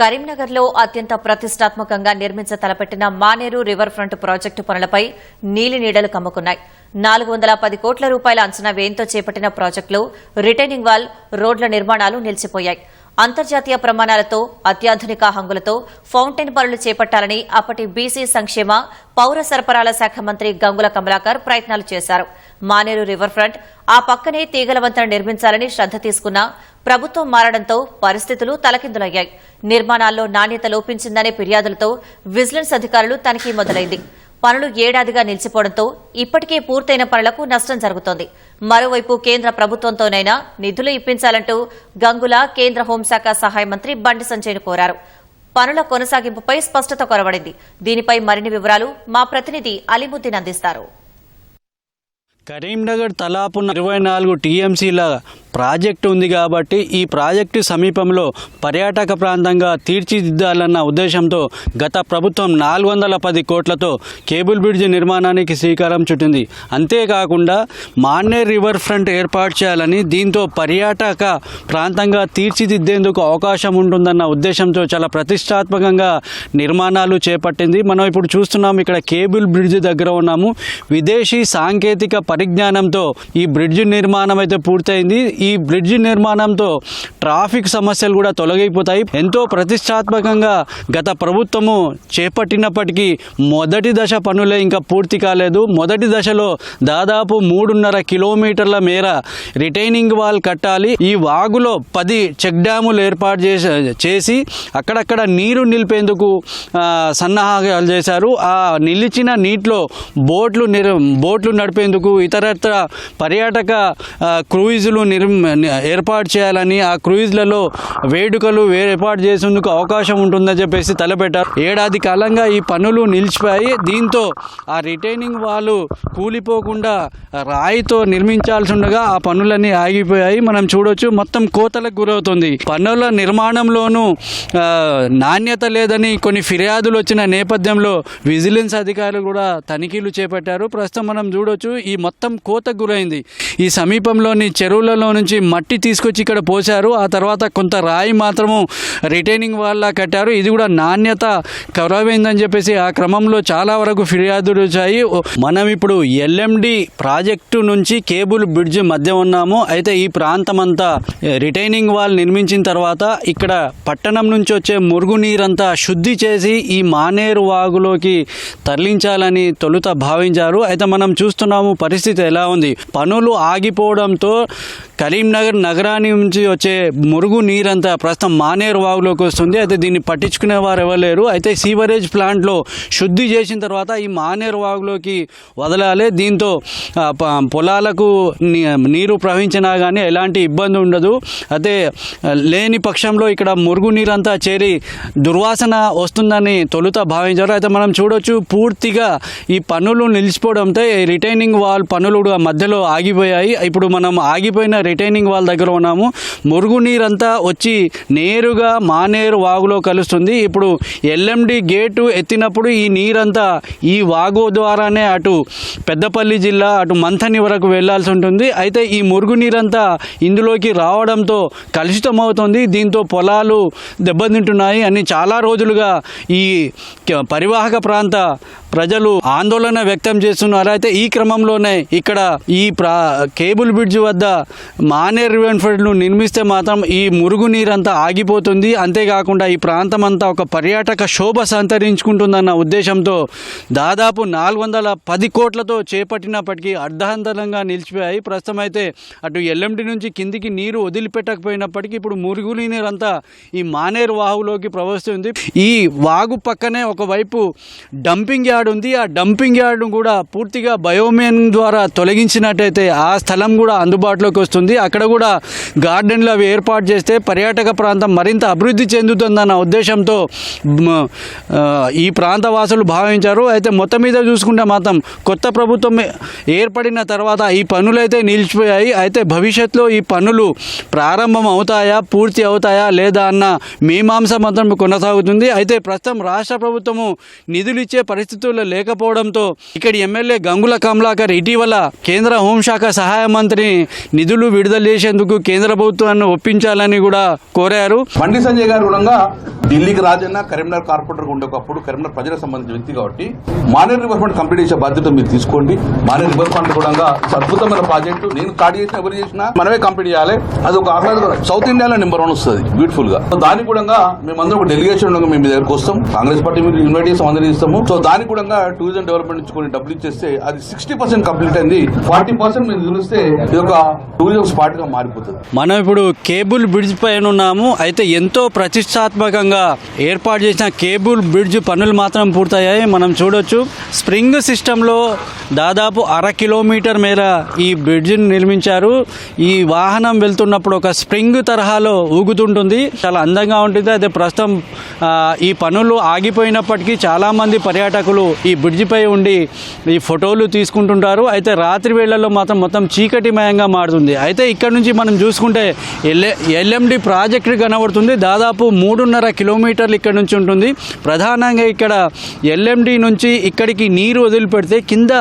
కరీంనగర్లో అత్యంత ప్రతిష్టాత్మకంగా నిర్మించ తలపెట్టిన మానేరు రివర్ ఫ్రంట్ ప్రాజెక్టు పనులపై నీలినీడలు కమ్ముకున్నాయి. నాలుగు వందల పది కోట్ల రూపాయల అంచనా వ్యయంతో చేపట్టిన ప్రాజెక్టులో రిటైనింగ్ వాల్ రోడ్ల నిర్మాణాలు నిలిచిపోయాయి. అంతర్జాతీయ ప్రమాణాలతో అత్యాధునిక హంగులతో ఫౌంటైన్ పనులు చేపట్టాలని అప్పటి బీసీ సంక్షేమ పౌర సరఫరాల శాఖ మంత్రి గంగుల కమలాకర్ ప్రయత్నాలు చేశారు. మానేరు రివర్ ఫ్రంట్ ఆ పక్కనే తీగల వంతెన నిర్మించాలని శ్రద్ధ తీసుకున్నా ప్రభుత్వం మారడంతో పరిస్థితులు తలకిందులయ్యాయి. నిర్మాణాల్లో నాణ్యత లోపించిందనే ఫిర్యాదులతో విజిలెన్స్ అధికారులు తనిఖీ మొదలైంది. పనులు ఏడాదిగా నిలిచిపోవడంతో ఇప్పటికే పూర్తయిన పనులకు నష్టం జరుగుతోంది. మరోవైపు కేంద్ర ప్రభుత్వంతోనైనా నిధులు ఇప్పించాలంటూ గంగుల కేంద్ర హోంశాఖ సహాయ మంత్రి బండి సంజయ్ను కోరారు. పనుల కొనసాగింపుపై స్పష్టత కొరవడింది. దీనిపై మరిన్ని వివరాలు మా ప్రతినిధి అలీముద్దీన్ అందిస్తారు. కరీంనగర్ తలాపున ఇరవై నాలుగు టీఎంసీల ప్రాజెక్టు ఉంది కాబట్టి ఈ ప్రాజెక్టు సమీపంలో పర్యాటక ప్రాంతంగా తీర్చిదిద్దాలన్న ఉద్దేశంతో గత ప్రభుత్వం నాలుగు వందల పది కోట్లతో కేబుల్ బ్రిడ్జ్ నిర్మాణానికి శ్రీకారం చుట్టింది. అంతేకాకుండా మాన్నే రివర్ ఫ్రంట్ ఏర్పాటు చేయాలని దీంతో పర్యాటక ప్రాంతంగా తీర్చిదిద్దేందుకు అవకాశం ఉంటుందన్న ఉద్దేశంతో చాలా ప్రతిష్టాత్మకంగా నిర్మాణాలు చేపట్టింది. మనం ఇప్పుడు చూస్తున్నాం ఇక్కడ కేబుల్ బ్రిడ్జ్ దగ్గర ఉన్నాము. విదేశీ సాంకేతిక పరిజ్ఞానంతో ఈ బ్రిడ్జ్ నిర్మాణం అయితే పూర్తయింది. ఈ ఈ బ్రిడ్జ్ నిర్మాణంతో ట్రాఫిక్ సమస్యలు కూడా తొలగైపోతాయి. ఎంతో ప్రతిష్టాత్మకంగా గత ప్రభుత్వము చేపట్టినప్పటికీ మొదటి దశ పనులే ఇంకా పూర్తి కాలేదు. మొదటి దశలో దాదాపు మూడున్నర కిలోమీటర్ల మేర రిటైనింగ్ వాల్ కట్టాలి. ఈ వాగులో పది చెక్ డ్యాములు ఏర్పాటు చేసి చేసి అక్కడక్కడ నీరు నిలిపేందుకు సన్నాహాలు చేశారు. ఆ నిలిచిన నీటిలో బోట్లు నిర్ బోట్లు నడిపేందుకు ఇతరత్ర పర్యాటక క్రూయిజులు నిర్ ఏర్పాటు చేయాలని ఆ క్రూయిజ్లలో వేడుకలు ఏర్పాటు చేసేందుకు అవకాశం ఉంటుందని చెప్పేసి తలపెట్టారు. ఏడాది కాలంగా ఈ పనులు నిలిచిపోయాయి. దీంతో ఆ రిటైనింగ్ వాళ్ళు కూలిపోకుండా రాయితో నిర్మించాల్సి ఉండగా ఆ పనులన్నీ ఆగిపోయాయి. మనం చూడొచ్చు మొత్తం కోతలకు గురవుతుంది. పనుల నిర్మాణంలోనూ నాణ్యత లేదని కొన్ని ఫిర్యాదులు వచ్చిన నేపథ్యంలో విజిలెన్స్ అధికారులు కూడా తనిఖీలు చేపట్టారు. ప్రస్తుతం మనం చూడొచ్చు ఈ మొత్తం కోతకు గురైంది. ఈ సమీపంలోని చెరువులలో నుంచి మట్టి తీసుకొచ్చి ఇక్కడ పోశారు. ఆ తర్వాత కొంత రాయి మాత్రము రిటైనింగ్ వాళ్ళ కట్టారు. ఇది కూడా నాణ్యత కరువైందని చెప్పేసి ఆ క్రమంలో చాలా వరకు ఫిర్యాదులు వచ్చాయి. మనం ఇప్పుడు ఎల్ఎండి ప్రాజెక్టు నుంచి కేబుల్ బ్రిడ్జ్ మధ్య ఉన్నాము. అయితే ఈ ప్రాంతం అంతా రిటైనింగ్ వాల్ నిర్మించిన తర్వాత ఇక్కడ పట్టణం నుంచి వచ్చే మురుగునీరంతా శుద్ధి చేసి ఈ మానేరు వాగులోకి తరలించాలని తొలుత భావించారు. అయితే మనం చూస్తున్నాము పరిస్థితి ఎలా ఉంది. పనులు ఆగిపోవడంతో కరీంనగర్ నగరాన్ని నుంచి వచ్చే మురుగు నీరంతా ప్రస్తుతం మానేరు వాగులోకి వస్తుంది. అయితే దీన్ని పట్టించుకునే వారు ఎవరు అయితే సీవరేజ్ ప్లాంట్లో శుద్ధి చేసిన తర్వాత ఈ మానేరు వాగులోకి వదలాలి. దీంతో పొలాలకు నీ- నీరు ప్రవహించినా కానీ ఎలాంటి ఇబ్బంది ఉండదు. అయితే లేని పక్షంలో ఇక్కడ మురుగు నీరంతా చేరి దుర్వాసన వస్తుందని తొలుత భావించారు. అయితే మనం చూడొచ్చు పూర్తిగా ఈ పనులు నిలిచిపోవడంతో రిటైనింగ్ వాల్ పనులు కూడా మధ్యలో ఆగిపోయాయి. ఇప్పుడు మనం ఆగిపోయిన రిటైనింగ్ వాళ్ళ దగ్గర ఉన్నాము. మురుగు అంతా వచ్చి నేరుగా మానేరు వాగులో కలుస్తుంది. ఇప్పుడు ఎల్ఎండి గేటు ఎత్తినప్పుడు ఈ నీరంతా ఈ వాగు ద్వారానే అటు పెద్దపల్లి జిల్లా అటు మంథని వరకు వెళ్ళాల్సి ఉంటుంది. అయితే ఈ మురుగు నీరంతా ఇందులోకి రావడంతో కలుషితమవుతుంది. దీంతో పొలాలు దెబ్బతింటున్నాయి అని చాలా రోజులుగా ఈ క- పరివాహక ప్రాంత ప్రజలు ఆందోళన వ్యక్తం చేస్తున్నారు. అయితే ఈ క్రమంలోనే ఇక్కడ ఈ ప్రా కేబుల్ బ్రిడ్జ్ వద్ద మానేర్ రివెన్ఫెడ్ను నిర్మిస్తే మాత్రం ఈ మురుగు నీరంతా ఆగిపోతుంది. అంతేకాకుండా ఈ ప్రాంతం అంతా ఒక పర్యాటక శోభ సంతరించుకుంటుందన్న ఉద్దేశంతో దాదాపు నాలుగు వందల పది కోట్లతో చేపట్టినప్పటికీ అర్ధాంతరంగా నిలిచిపోయాయి. ప్రస్తుతం అయితే అటు ఎల్ఎండి నుంచి కిందికి నీరు వదిలిపెట్టకపోయినప్పటికీ ఇప్పుడు మురుగు నీరంతా ఈ మానేరు వాగులోకి ప్రవహిస్తుంది. ఈ వాగు పక్కనే ఒకవైపు డంపింగ్ యార్డ్ ఉంది. ఆ డంపింగ్ యార్డ్ కూడా పూర్తిగా బయోమెన్ ద్వారా తొలగించినట్టయితే ఆ స్థలం కూడా అందుబాటులోకి వస్తుంది. అక్కడ కూడా గార్డెన్లు అవి ఏర్పాటు చేస్తే పర్యాటక ప్రాంతం మరింత అభివృద్ధి చెందుతుందన్న ఉద్దేశంతో ఈ ప్రాంత వాసులు భావించారు. అయితే మొత్తం మీద చూసుకుంటే మాత్రం కొత్త ప్రభుత్వం ఏర్పడిన తర్వాత ఈ పనులు అయితే నిలిచిపోయాయి. అయితే భవిష్యత్తులో ఈ పనులు ప్రారంభం అవుతాయా పూర్తి అవుతాయా లేదా అన్న మీమాంస మాత్రం కొనసాగుతుంది. అయితే ప్రస్తుతం రాష్ట్ర ప్రభుత్వము నిధులు ఇచ్చే పరిస్థితుల్లో లేకపోవడంతో ఇక్కడి ఎమ్మెల్యే గంగుల కమలాకర్ ఇటీవల కేంద్ర హోంశాఖ సహాయ మంత్రిని నిధులు విడుదల చేసేందుకు కేంద్ర ప్రభుత్వాన్ని ఒప్పించాలని కూడా కోరారు. బండి సంజయ్ గారు కూడా ఢిల్లీకి రాజన్న కరీంనగర్ కార్పొరేటర్ ఉండేటప్పుడు కరీంనగర్ ప్రజలకు సంబంధించిన వ్యక్తి కాబట్టి మానేర్ రివర్ ఫండ్ కంప్లీట్ చేసే బాధ్యత మీరు తీసుకోండి. మానేర్ రివర్ ఫండ్ కూడా అద్భుతమైన ప్రాజెక్టు. నేను స్టార్ట్ చేసిన ఎవరు చేసినా మనమే కంప్లీట్ చేయాలి. అది ఒక ఆహ్లాదకరం. సౌత్ ఇండియాలో నెంబర్ వన్ వస్తుంది బ్యూటిఫుల్గా సో కూడా మేమందరం ఒక డెలిగేషన్ ఉండగా మేము మీ దగ్గరకు వస్తాం. కాంగ్రెస్ పార్టీ మీరు ఇన్వైట్ చేస్తాం అందరూ ఇస్తాము. సో దానికి కూడా టూరిజం డెవలప్మెంట్ నుంచి కొన్ని డబ్బులు ఇచ్చేస్తే అది సిక్స్టీ పర్సెంట్ కంప్లీట్ అయింది. ఫార్టీ పర్సెంట్ మీరు చూస్తే ఇది ఒక టూరిజం స్పాట్గా మారిపోతుంది. మనం ఇప్పుడు కేబుల్ బ్రిడ్జ్ పైన ఉన్నాము. అయితే ఎంతో ప్రతిష్టాత్మకంగా ఏర్పాటు చేసిన కేబుల్ బ్రిడ్జ్ పనులు మాత్రం పూర్తయ్యాయి. మనం చూడొచ్చు స్ప్రింగ్ సిస్టంలో దాదాపు అర కిలోమీటర్ మేర ఈ బ్రిడ్జిని నిర్మించారు. ఈ వాహనం వెళ్తున్నప్పుడు ఒక స్ప్రింగ్ తరహాలో ఊగుతుంటుంది. చాలా అందంగా ఉంటుంది. అయితే ప్రస్తుతం ఈ పనులు ఆగిపోయినప్పటికీ చాలామంది పర్యాటకులు ఈ బ్రిడ్జిపై ఉండి ఈ ఫోటోలు తీసుకుంటుంటారు. అయితే రాత్రి వేళల్లో మాత్రం మొత్తం చీకటిమయంగా మారుతుంది. అయితే ఇక్కడ నుంచి మనం చూసుకుంటే ఎల్ఏ ఎల్ఎండి ప్రాజెక్ట్ కనబడుతుంది. దాదాపు మూడున్నర కిలోమీటర్లు ఇక్కడ నుంచి ఉంటుంది. ప్రధానంగా ఇక్కడ ఎల్ఎండి నుంచి ఇక్కడికి నీరు వదిలిపెడితే కింద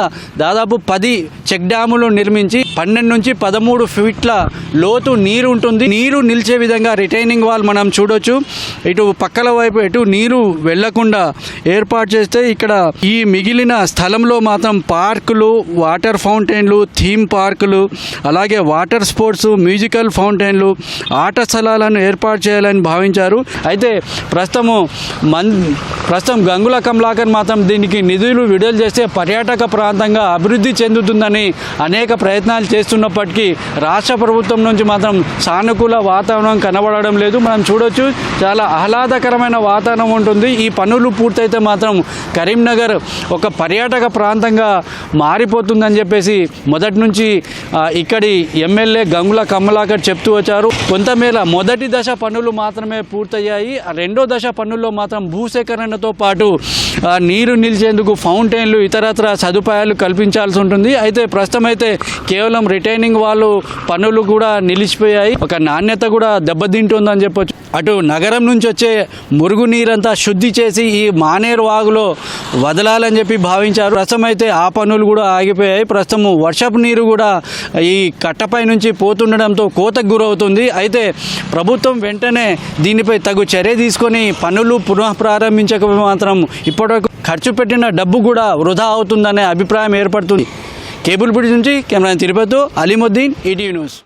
దాదాపు పది చెక్ డ్యాములు నిర్మించి పన్నెండు నుంచి పదమూడు ఫీట్ల లోతు నీరు ఉంటుంది. నీరు నిలిచే విధంగా రిటైనింగ్ వాల్ మనం చూడొచ్చు. ఇటు పక్కల వైపు ఎటు నీరు వెళ్ళకుండా ఏర్పాటు చేస్తే ఇక్కడ ఈ మిగిలిన స్థలంలో మాత్రం పార్కులు వాటర్ ఫౌంటైన్లు థీమ్ పార్కులు అలాగే వాటర్ స్పోర్ట్స్ మ్యూజికల్ ఫౌంటైన్లు ఆట స్థలాలను ఏర్పాటు చేయాలని భావించారు. అయితే ప్రస్తుతము మన్ ప్రస్తుతం గంగుల కమలాకర్ మాత్రం దీనికి నిధులు విడుదల చేస్తే పర్యాటక ప్రాంతంగా అభివృద్ధి చెందుతుందని అనేక ప్రయత్నాలు చేస్తున్నప్పటికీ రాష్ట్ర ప్రభుత్వం నుంచి మాత్రం సానుకూల వాతావరణం కనబడడం లేదు. మనం చూడొచ్చు చాలా ఆహ్లాదకరమైన వాతావరణం ఉంటుంది. ఈ పనులు పూర్తయితే మాత్రం కరీంనగర్ ఒక పర్యాటక ప్రాంతంగా మారిపోతుందని చెప్పేసి మొదటి నుంచి ఇక్కడి ఎమ్మెల్యే గంగుల కమలాకర్ చెప్తూ వచ్చారు. కొంతమేర మొదటి దశ పనులు మాత్రమే పూర్తయ్యాయి. ఆ రెండో దశ పనుల్లో మాత్రం భూసేకరణతో పాటు నీరు నిలిచేందుకు ఫౌంటైన్లు ఇతరత్ర సదుపాయాలు కల్పించాల్సి ఉంటుంది. అయితే ప్రస్తుతం అయితే కేవలం రిటైనింగ్ వాళ్ళు పనులు కూడా నిలిచిపోయాయి. ఒక నాణ్యత కూడా దెబ్బతింటుందని చెప్పొచ్చు. అటు నగరం నుంచి వచ్చే మురుగు నీరంతా శుద్ధి చేసి ఈ మానేరు వాగులో వదలాలని చెప్పి భావించారు. ప్రస్తుతం అయితే ఆ పనులు కూడా ఆగిపోయాయి. ప్రస్తుతం వర్షపు నీరు కూడా ఈ కట్టపై నుంచి పోతుండడంతో కోతకు గురవుతుంది. అయితే ప్రభుత్వం వెంటనే దీనిపై తగు చర్య తీసుకొని పనులు పునః ప్రారంభించక మాత్రం ఇప్పటివరకు ఖర్చు పెట్టిన డబ్బు కూడా వృధా అవుతుందనే అభిప్రాయం ఏర్పడుతుంది. కేబుల్ బ్రిడ్జ్ నుంచి camera Tirupati Alimuddin ETV news.